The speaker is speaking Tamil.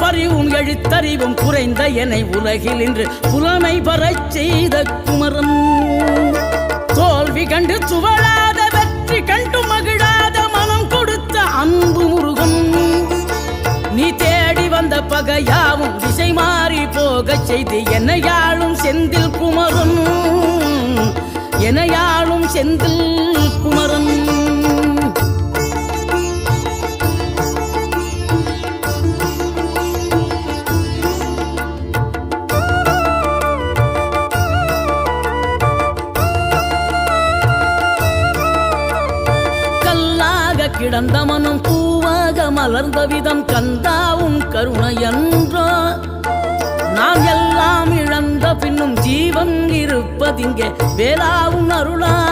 எழுத்தறிவும் குறைந்த என்னை உலகில் இன்று புலமை வரச் செய்த குமரன். தோல்வி கண்டு துவளாத வெற்றி கண்டு மகிழாத மனம் கொடுத்த அன்பு முருகன். நீ தேடி வந்த பகையாவும் திசை மாறி போகச் செய்து என்னையாளும் செந்தில் குமரன். என்னையாளும் செந்தில் கல்லாக கிடந்த மனம் பூவாக மலர்ந்த விதம் கந்தாவும் கருணையன்றோ. நாம் எல்லாம் இழந்த பின்னும் ஜீவன் இருப்பதிங்கே. வேளாவும் அருளா